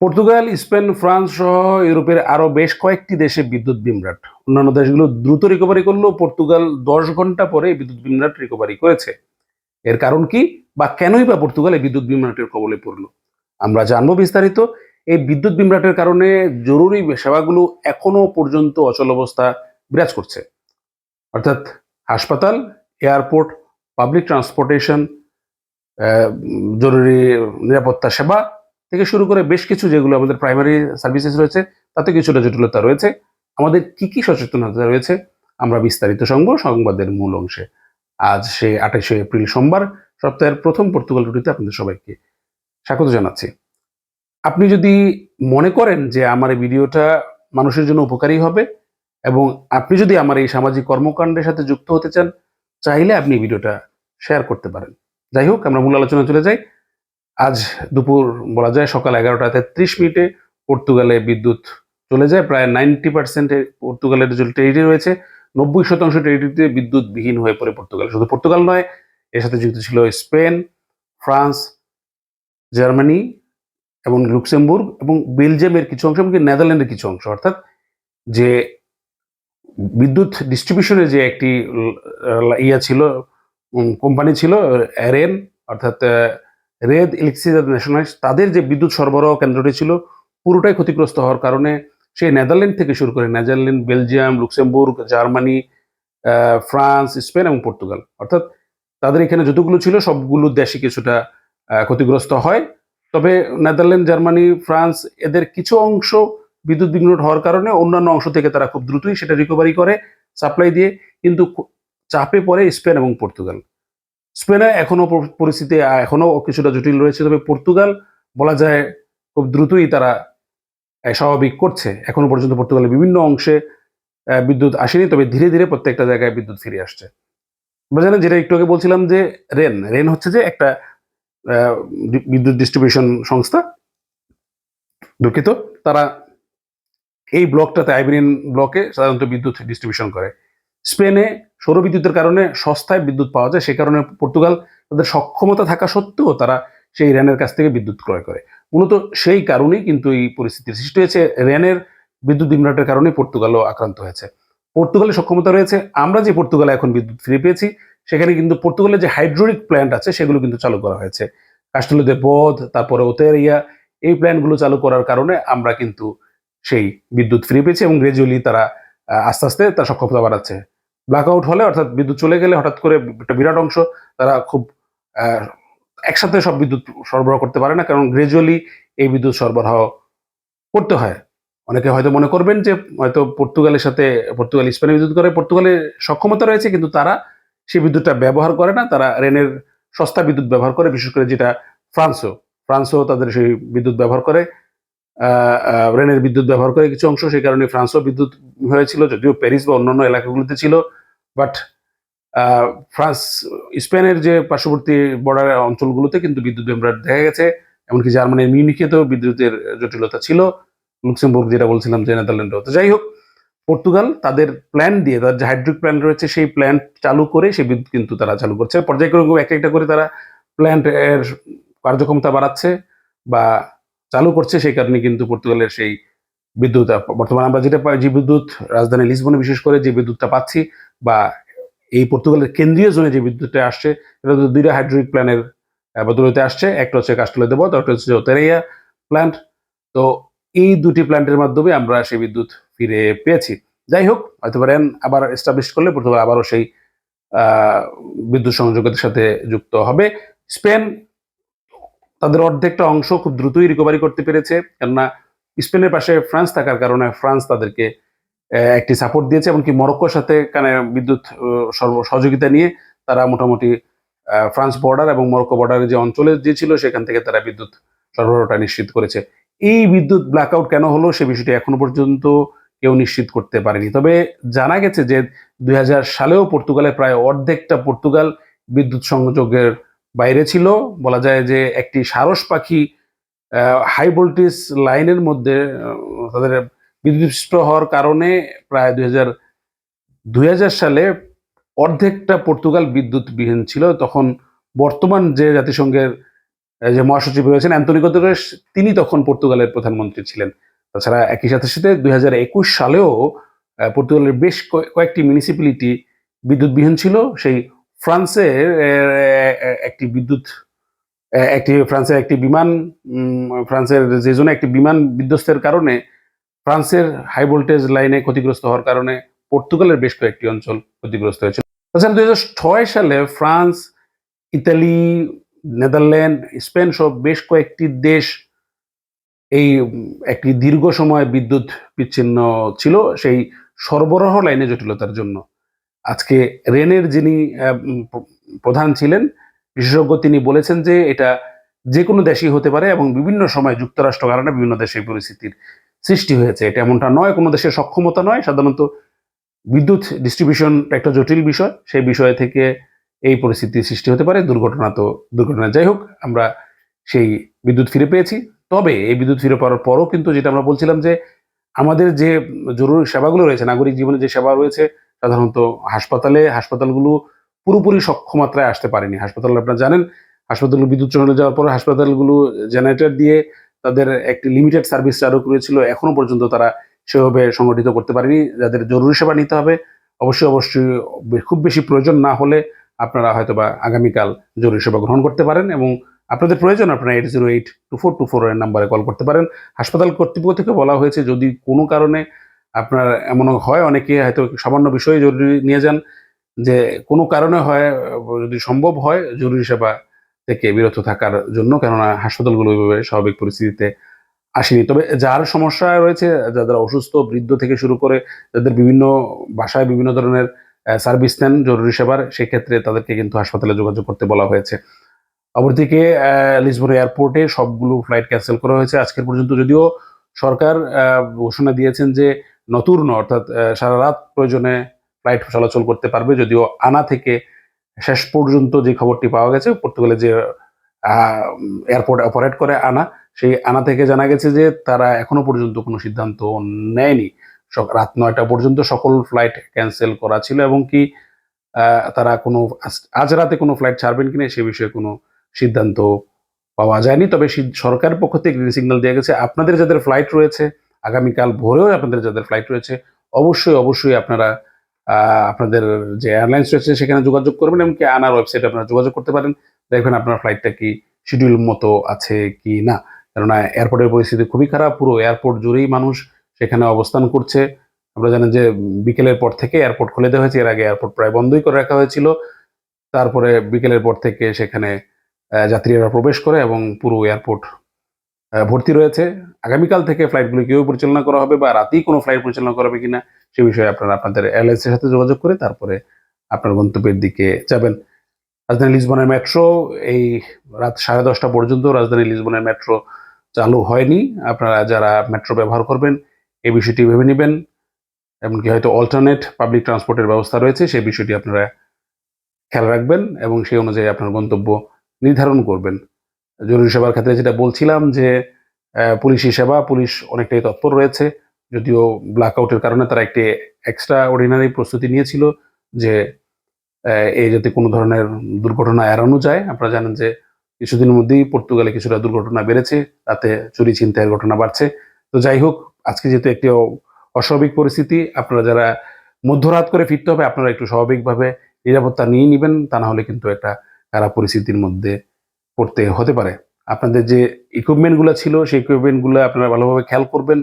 Portugal, Spain, France সহ ইউরোপের আরও বেশ কয়েকটি দেশে বিদ্যুৎ বিমরাট অন্যান্য দেশগুলো দ্রুত রিকভারি করলেও পর্তুগাল দশ ঘণ্টা পরে বিদ্যুৎ বিমরাট রিকভারি করেছে। এর কারণ কি বা কেনই বা পর্তুগাল বিদ্যুৎ বিমরাটের কবলে পড়ল? আমরা জানব বিস্তারিত। এই বিদ্যুৎ বিমরাটের কারণে জরুরি সেবাগুলো এখনও পর্যন্ত অচল অবস্থা বিরাজ করছে। অর্থাৎ হাসপাতাল, এয়ারপোর্ট পাবলিক ট্রান্সপোর্টেশন জরুরি নিরাপত্তা সেবা থেকে শুরু করে বেশ কিছু যেগুলো আমাদের প্রাইমারি সার্ভিসেস রয়েছে, তাতে কিছুটা জটিলতা রয়েছে। আমাদের কি কি সচেতনতা রয়েছে, আমরা বিস্তারিত শুনব সংবাদের মূল অংশে। আজ সে আঠাশে এপ্রিল সোমবার, সপ্তাহের প্রথম পর্তুগাল রুটিতে আপনাদের সবাইকে স্বাগত জানাচ্ছি। আপনি যদি মনে করেন যে আমার এই ভিডিওটা মানুষের জন্য উপকারী হবে এবং আপনি যদি আমার এই সামাজিক কর্মকাণ্ডের সাথে যুক্ত হতে চান, চাইলে আপনি ভিডিওটা শেয়ার করতে পারেন। যাই হোক, আমরা মূল আলোচনা চলে যাই। আজ দুপুর বলা যায় সকাল এগারোটা তেত্রিশ মিনিটে পর্তুগালে বিদ্যুৎ চলে যায়। প্রায় নাইনটি পার্সেন্ট পর্তুগালের যে টেরিটরি রয়েছে, নব্বই শতাংশ টেরিটরিতে বিদ্যুৎ বিহীন হয়ে পড়ে পর্তুগাল। শুধু পর্তুগাল নয়, এর সাথে যুক্ত ছিল স্পেন, ফ্রান্স, জার্মানি এবং লুক্সেমবুর্গ এবং বেলজিয়ামের কিছু অংশ এমনকি নেদারল্যান্ডের কিছু অংশ। অর্থাৎ যে বিদ্যুৎ ডিস্ট্রিবিউশনের যে একটি ইয়া ছিল কোম্পানি ছিল রেন অর্থাৎ রেদ ইলেকট্রিসিটি ন্যাশনালাইজ তাদের যে বিদ্যুৎ সরবরাহ কেন্দ্রটি ছিল, পুরোটাই ক্ষতিগ্রস্ত হওয়ার কারণে সেই নেদারল্যান্ড থেকে শুরু করে Netherland, Belgium, Luxembourg, Germany France, Spain এবং পর্তুগাল। অর্থাৎ তাদের এখানে যতগুলো ছিল, সবগুলো দেশে কিছুটা ক্ষতিগ্রস্ত হয়। তবে নেদারল্যান্ড, জার্মানি, ফ্রান্স এদের কিছু অংশ বিদ্যুৎ বিঘ্ন হওয়ার কারণে অন্যান্য অংশ থেকে তারা খুব দ্রুতই সেটা রিকভারি করে সাপ্লাই দিয়ে। কিন্তু চাপে পড়ে স্পেন এবং পর্তুগাল। স্পেনে এখনও পরিস্থিতি আহ, এখনও কিছুটা জটিল রয়েছে। তবে পর্তুগাল বলা যায় খুব দ্রুতই তারা স্বাভাবিক করছে। এখনও পর্যন্ত পর্তুগালের বিভিন্ন অংশে বিদ্যুৎ আসেনি তবে ধীরে ধীরে প্রত্যেকটা জায়গায় বিদ্যুৎ ফিরে আসছে। আমরা জানেন যেটা একটু আগে বলছিলাম যে রেন রেন হচ্ছে যে একটা বিদ্যুৎ ডিস্ট্রিবিউশন সংস্থা। দুঃখিত তারা এই ব্লকটাতে আইবেরিয়ান ব্লকে সাধারণত বিদ্যুৎ ডিস্ট্রিবিউশন করে। স্পেনে সৌরবিদ্যুতের কারণে সস্তায় বিদ্যুৎ পাওয়া যায়, সে কারণে পর্তুগাল তাদের সক্ষমতা থাকা সত্ত্বেও তারা সেই রেনের কাছ থেকে বিদ্যুৎ ক্রয় করে। মূলত সেই কারণেই কিন্তু এই পরিস্থিতির সৃষ্টি হয়েছে। রেনের বিদ্যুৎ বিভ্রাটের কারণে পর্তুগালও আক্রান্ত হয়েছে। পর্তুগালের সক্ষমতা রয়েছে। আমরা যে পর্তুগালে এখন বিদ্যুৎ ফিরে পেয়েছি, সেখানে কিন্তু পর্তুগালের যে হাইড্রোলিক প্ল্যান্ট আছে, সেগুলো কিন্তু চালু করা হয়েছে। কাস্টলো দে বোধ, তারপরে ওতেরিয়া, এই প্ল্যান্টগুলো চালু করার কারণে আমরা কিন্তু সেই বিদ্যুৎ ফিরে পেয়েছি এবং গ্রাজুয়ালি তারা আস্তে আস্তে তার সক্ষমতা বাড়াচ্ছে। ব্ল্যাকআউট হলে, অর্থাৎ বিদ্যুৎ চলে গেলে হঠাৎ করে একটা বিরাট অংশ তারা খুব একসাথে সব বিদ্যুৎ সরবরাহ করতে পারে না, কারণ গ্রেজুয়ালি এই বিদ্যুৎ সরবরাহ করতে হয়। অনেকে হয়তো মনে করবেন যে, হয়তো পর্তুগালের সাথে, পর্তুগাল, স্পেনে বিদ্যুৎ করে পর্তুগালের সক্ষমতা রয়েছে, কিন্তু তারা সেই বিদ্যুৎটা ব্যবহার করে না, তারা রেনের সস্তা বিদ্যুৎ ব্যবহার করে, বিশেষ করে যেটা ফ্রান্সও ফ্রান্সও তাদের সেই বিদ্যুৎ ব্যবহার করে। রেনের বিদ্যুৎ ব্যবহার করে কিছু অংশ, সেই কারণে ফ্রান্সও বিদ্যুৎ হয়েছিল, যদিও প্যারিস বা অন্যান্য এলাকাগুলোতে ছিল। বাট ফ্রান্স, স্পেনের যে পার্শ্ববর্তী বর্ডার অঞ্চলগুলোতে কিন্তু বিদ্যুৎ বিভ্রাট দেখা গেছে। এমনকি জার্মানির মিউনিখেতেও বিদ্যুতের জটিলতা ছিল। লুক্সেমবুর্গ যেটা বলছিলাম যে নেদারল্যান্ডও। তো যাই হোক, পর্তুগাল তাদের প্ল্যান দিয়ে, তাদের যে হাইড্রিক প্ল্যান রয়েছে, সেই প্ল্যান্ট চালু করে সেই বিদ্যুৎ কিন্তু তারা চালু করছে। পর্যায়ক্রমে একটা একটা করে তারা প্ল্যান্ট এর কার্যক্ষমতা বাড়াচ্ছে বা চালু করছে, সেই কারণে কিন্তু পর্তুগালের সেই বিদ্যুৎ, বর্তমানে আমরা যেটা পাই যে বিদ্যুৎ রাজধানী লিসবনে বিশেষ করে যে বিদ্যুৎটা পাচ্ছি বা এই পর্তুগালের কেন্দ্রীয় জোনে যে বিদ্যুৎটা আসছে এটা তো দুইটা হাইড্রোলিক প্ল্যানের বদলতে আসছে। একটা হচ্ছে কাস্টলে দেব একটা হচ্ছে ওতেরিয়া প্ল্যান্ট তো এই দুটি প্ল্যান্টের মাধ্যমে আমরা সেই বিদ্যুৎ ফিরে পেয়েছি। যাই হোক, হয়তো পারেন আবার এস্টাবলিশ করলে পর্তুগাল আবারও সেই বিদ্যুৎ সংযোগের সাথে যুক্ত হবে। স্পেন তাদের অর্ধেকটা অংশ খুব দ্রুতই রিকভারি করতে পেরেছে। কেননা স্পেনের পাশে ফ্রান্স থাকার কারণে ফ্রান্স তাদেরকে একটি সাপোর্ট দিয়েছে এমনকি মরক্কোর সাথে কানে বিদ্যুৎ সর্ব- সহযোগিতা নিয়ে তারা মোটামুটি ফ্রান্স বর্ডার এবং মরক্কো বর্ডারের যে অঞ্চলে যে ছিল সেখান থেকে তারা বিদ্যুৎ সরবরাহটা নিশ্চিত করেছে। এই বিদ্যুৎ ব্ল্যাকআউট কেন হলো সে বিষয়টি এখনও পর্যন্ত কেউ নিশ্চিত করতে পারেনি। তবে জানা গেছে যে দুই হাজার সালেও পর্তুগালে প্রায় অর্ধেকটা পর্তুগাল বিদ্যুৎ সংযোগের বাইরে ছিল। বলা যায় যে একটি সারস পাখি হাই ভোল্টেজ লাইনের মধ্যে তাদের বিদ্যুৎস্পৃষ্ট হওয়ার কারণে প্রায় দুই হাজার সালে অর্ধেকটা পর্তুগাল বিদ্যুৎবিহীন ছিল। তখন বর্তমান যে জাতিসংঘের যে মহাসচিব রয়েছেন অ্যান্তনি গুতেরেস তিনি তখন পর্তুগালের প্রধানমন্ত্রী ছিলেন। তাছাড়া একই সাথে সাথে দুই হাজার একুশ সালেও পর্তুগালের বেশ কয়ে- কয়েকটি মিউনিসিপ্যালিটি বিদ্যুৎবিহীন ছিল। সেই ফ্রান্সের একটি বিদ্যুৎ একটি ফ্রান্সের একটি বিমান ফ্রান্সের যে জন্য একটি বিমান বিধ্বস্তের কারণে ফ্রান্সের হাই ভোল্টেজ লাইনে ক্ষতিগ্রস্ত হওয়ার কারণে পর্তুগালের বেশ কয়েকটি অঞ্চল ক্ষতিগ্রস্ত হয়েছিল। তাছাড়া দুই হাজার ছয় সালে ফ্রান্স, ইতালি, নেদারল্যান্ড, স্পেন সব বেশ কয়েকটি দেশ এই, একটি দীর্ঘ সময় বিদ্যুৎ বিচ্ছিন্ন ছিল, সেই সরবরাহ লাইনে জটিলতার জন্য। আজকে রেনের যিনি প্রধান ছিলেন, বিশেষজ্ঞ তিনি বলেছেন যে এটা যে কোনো দেশই হতে পারে এবং বিভিন্ন সময় যুক্তরাষ্ট্র কারণে বিভিন্ন দেশে এই পরিস্থিতির সৃষ্টি হয়েছে। এটা এমনটা নয়, কোনো দেশের সক্ষমতা নয়। সাধারণত বিদ্যুৎ ডিস্ট্রিবিউশন একটা জটিল বিষয়। সেই বিষয় থেকে এই পরিস্থিতির সৃষ্টি হতে পারে। দুর্ঘটনা তো দুর্ঘটনা। যাই হোক, আমরা সেই বিদ্যুৎ ফিরে পেয়েছি। তবে এই বিদ্যুৎ ফিরে পাওয়ার পরও কিন্তু যেটা আমরা বলছিলাম যে আমাদের যে জরুরি সেবাগুলো রয়েছে, নাগরিক জীবনে যে সেবা রয়েছে সাধারণত হাসপাতালে, হাসপাতালগুলো পুরোপুরি সক্ষমাত্রায় আসতে পারেনি। হাসপাতাল আপনারা জানেন, হাসপাতালগুলো বিদ্যুৎ চলে যাওয়ার পর হাসপাতালগুলো জেনারেটর দিয়ে তাদের একটি লিমিটেড সার্ভিস চালু করেছিল, এখনও পর্যন্ত তারা সেভাবে সংগঠিত করতে পারেনি। যাদের জরুরি সেবা নিতে হবে, অবশ্যই অবশ্যই খুব বেশি প্রয়োজন না হলে আপনারা হয়তো বা আগামীকাল জরুরি সেবা গ্রহণ করতে পারেন এবং আপনাদের প্রয়োজন, আপনারা eight zero eight two four two four নাম্বারে কল করতে পারেন। হাসপাতাল কর্তৃপক্ষ থেকে বলা হয়েছে, যদি কোনো কারণে আপনার এমন হয় অনেকে হয়তো সামান্য বিষয়ে জরুরি নিয়ে যান যে কোনো কারণে হয় যদি সম্ভব হয় জরুরি সেবা থেকে বিরত থাকার জন্য কেননা হাসপাতালগুলো ওইভাবে স্বাভাবিক পরিস্থিতিতে আসেনি। তবে যার সমস্যা রয়েছে যাদের অসুস্থ বৃদ্ধ থেকে শুরু করে যাদের বিভিন্ন বাসায় বিভিন্ন ধরনের সার্ভিস নেন জরুরি সেবার সেক্ষেত্রে তাদেরকে কিন্তু হাসপাতালে যোগাযোগ করতে বলা হয়েছে। অপরদিকে আহ, লিসবন এয়ারপোর্টে সবগুলো ফ্লাইট ক্যান্সেল করা হয়েছে। আজকের পর্যন্ত যদিও সরকার ঘোষণা দিয়েছেন যে নতুন, অর্থাৎ সারা রাত প্রয়োজনে ফ্লাইট চলাচল করতে পারবে। যদিও আনা থেকে শেষ পর্যন্ত যে খবরটি পাওয়া গেছে, পর্তুগালে যে এয়ারপোর্ট অপারেট করে আনা, সেই আনা থেকে জানা গেছে যে তারা এখনও পর্যন্ত কোনো সিদ্ধান্ত নেয়নি। রাত নয়টা পর্যন্ত সকল ফ্লাইট ক্যান্সেল করা ছিল এবং কি তারা কোনো, আজ- রাতে কোনো ফ্লাইট ছাড়বেন কিনা সে বিষয়ে কোনো সিদ্ধান্ত পাওয়া যায়নি। তবে সরকারের পক্ষ থেকে গ্রিন সিগন্যাল দেওয়া গেছে। আপনাদের যাদের ফ্লাইট রয়েছে আগামীকাল ভোরেও আপনাদের যাদের ফ্লাইট রয়েছে, অবশ্যই অবশ্যই আপনারা আপনাদের যে এয়ারলাইন্স রয়েছে সেখানে যোগাযোগ করবেন এমনকি আনার ওয়েবসাইটে আপনারা যোগাযোগ করতে পারেন। দেখবেন আপনার ফ্লাইটটা কি শিডিউল মতো আছে কি না। কেননা এয়ারপোর্টের পরিস্থিতি খুবই খারাপ, পুরো এয়ারপোর্ট জুড়েই মানুষ সেখানে অবস্থান করছে। আমরা জানেন যে বিকেলের পর থেকে এয়ারপোর্ট খুলে দেওয়া হয়েছে, এর আগে এয়ারপোর্ট প্রায় বন্ধই করে রাখা হয়েছিল। তারপরে বিকেলের পর থেকে সেখানে যাত্রীরা প্রবেশ করে এবং পুরো এয়ারপোর্ট ভর্তি রয়েছে। আগামীকাল থেকে ফ্লাইটগুলো কীভাবে পরিচালনা করা হবে বা রাতেই কোনো ফ্লাইট পরিচালনা করা হবে কিনা সে বিষয়ে আপনারা আপনাদের এয়ারলাইন্সের সাথে যোগাযোগ করে তারপরে আপনার গন্তব্যের দিকে যাবেন। রাজধানী লিসবনের মেট্রো এই রাত সাড়ে দশটা পর্যন্ত রাজধানী লিসবনের মেট্রো চালু হয়নি। আপনারা যারা মেট্রো ব্যবহার করবেন, এই বিষয়টি ভেবে নেবেন। এমনকি হয়তো অল্টারনেট পাবলিক ট্রান্সপোর্টের ব্যবস্থা রয়েছে, সেই বিষয়টি আপনারা খেয়াল রাখবেন এবং সেই অনুযায়ী আপনার গন্তব্য নির্ধারণ করবেন। জরুরি সেবার ক্ষেত্রে যেটা বলছিলাম যে পুলিশি সেবা, পুলিশ অনেকটাই তৎপর রয়েছে। যদিও ব্ল্যাক আউটের কারণে তারা একটি এক্সট্রা অর্ডিনারি প্রস্তুতি নিয়েছিল যে এই যাতে কোনো ধরনের দুর্ঘটনা এড়ানো যায়। আপনারা জানেন যে কিছুদিনের মধ্যেই পর্তুগালে কিছুটা দুর্ঘটনা বেড়েছে তাতে চুরি ছিনতাইয়ের ঘটনা বাড়ছে। তো যাই হোক, আজকে যেহেতু একটি অস্বাভাবিক পরিস্থিতি, আপনারা যারা মধ্যরাত করে ফিরতে হবে, আপনারা একটু স্বাভাবিকভাবে নিরাপত্তা নিয়ে নেবেন, তা না হলে কিন্তু একটা খারাপ পরিস্থিতির মধ্যে পড়তে হতে পারে। আপনাদের যে ইকুইপমেন্টগুলো ছিল, সেই ইকুইপমেন্টগুলো আপনারা ভালোভাবে খেয়াল করবেন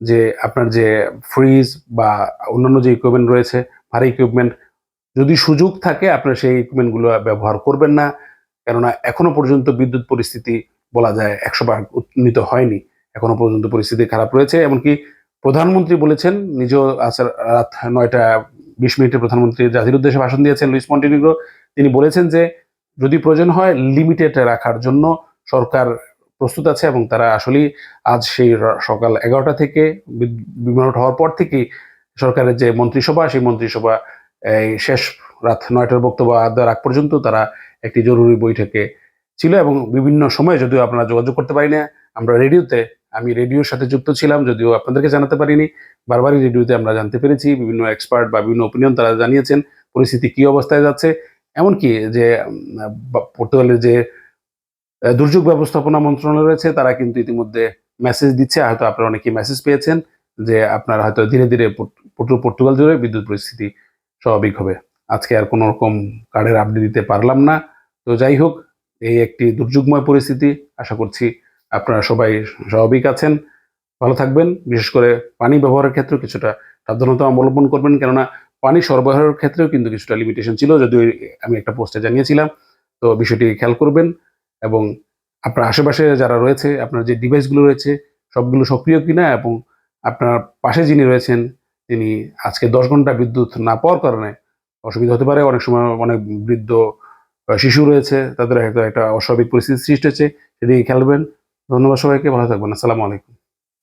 যে আপনার যে ফ্রিজ বা অন্যান্য যে ইকুইপমেন্ট রয়েছে, ভারী ইকুইপমেন্ট যদি সুযোগ থাকে আপনারা সেই ইকুইপমেন্টগুলো ব্যবহার করবেন না। কেননা এখনও পর্যন্ত বিদ্যুৎ পরিস্থিতি বলা যায় একশো ভাগ উন্নীত হয়নি। এখনও পর্যন্ত পরিস্থিতি খারাপ রয়েছে। এমনকি প্রধানমন্ত্রী বলেছেন, নিজেও আজ রাত নয়টা বিশ মিনিটে প্রধানমন্ত্রী জাতির উদ্দেশ্যে ভাষণ দিয়েছেন, লুইস মন্টিনিগ্রো তিনি বলেছেন যে যদি প্রয়োজন হয় লিমিটেড রাখার জন্য সরকার প্রস্তুত আছে এবং তারা আসলেই আজ সেই সকাল এগারোটা থেকে বিদ- বিমান হওয়ার পর থেকেই সরকারের যে মন্ত্রিসভা, সেই মন্ত্রিসভা, এই শেষ রাত নয়টার বক্তব্য দেওয়ার আগ পর্যন্ত তারা একটি জরুরি বৈঠকে ছিল এবং বিভিন্ন সময়ে যদিও আপনারা যোগাযোগ করতে পারি না আমরা রেডিওতে, আমি রেডিওর সাথে যুক্ত ছিলাম যদিও আপনাদেরকে জানাতে পারিনি, বারবারই রেডিওতে আমরা জানতে পেরেছি, বিভিন্ন এক্সপার্ট বা বিভিন্ন ওপিনিয়ন তারা জানিয়েছেন, পরিস্থিতি কি অবস্থায় যাচ্ছে, এমনকি যে পর্তুগালের যে দুর্যোগ ব্যবস্থাপনা মন্ত্রণালয় রয়েছে, তারা কিন্তু ইতিমধ্যে মেসেজ দিচ্ছে, হয়তো আপনারা অনেকেই মেসেজ পেয়েছেন যে আপনারা হয়তো ধীরে ধীরে পর্তু- পর্তু- পর্তুগাল জুড়ে বিদ্যুৎ পরিস্থিতি স্বাভাবিক হবে। আজকে আর কোনো রকম কার্ডের আপডেট দিতে পারলাম না। তো যাই হোক, এই একটি দুর্যোগময় পরিস্থিতি, আশা করছি আপনারা সবাই স্বাভাবিক আছেন। ভালো থাকবেন, বিশেষ করে পানি ব্যবহারের ক্ষেত্রে কিছুটা সাবধানতা অবলম্বন করবেন, কেননা পানি সরবরাহের ক্ষেত্রেও কিন্তু কিছুটা লিমিটেশন ছিল, যদিও আমি একটা পোস্টে জানিয়েছিলাম। তো বিষয়টি খেয়াল করবেন। এবং আপনার আশেপাশে যারা রয়েছে, আপনার যে ডিভাইসগুলো রয়েছে, সবগুলো সক্রিয় কিনা এবং আপনার পাশে যিনি রয়েছেন, তিনি আজকে দশ ঘণ্টা বিদ্যুৎ না পাওয়ার কারণে অসুবিধা হতে পারে। অনেক সময় অনেক বৃদ্ধ শিশু রয়েছে, তাদের হয়তো একটা অস্বাভাবিক পরিস্থিতি সৃষ্টি হচ্ছে। সেদিকে খেলবেন ধন্যবাদ সবাইকে। ভালো থাকবেন। আসসালামু আলাইকুম।